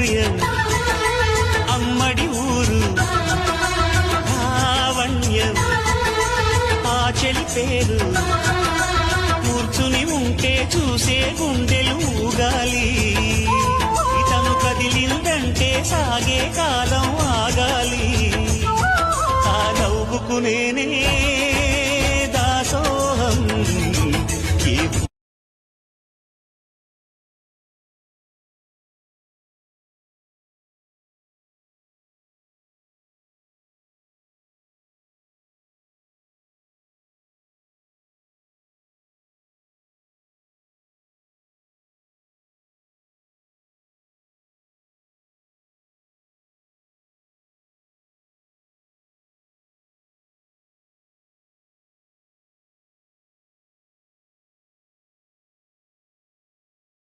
ఊయ అమ్మడి ఊరు. లావణ్యం ఆ చెలి పేరు. కూర్చుని ఉంటే చూసే గుండెలు ఊగాలి. తను కదిలిందంటే సాగే కాలం ఆగాలి. ఆ నవ్వుకునేనే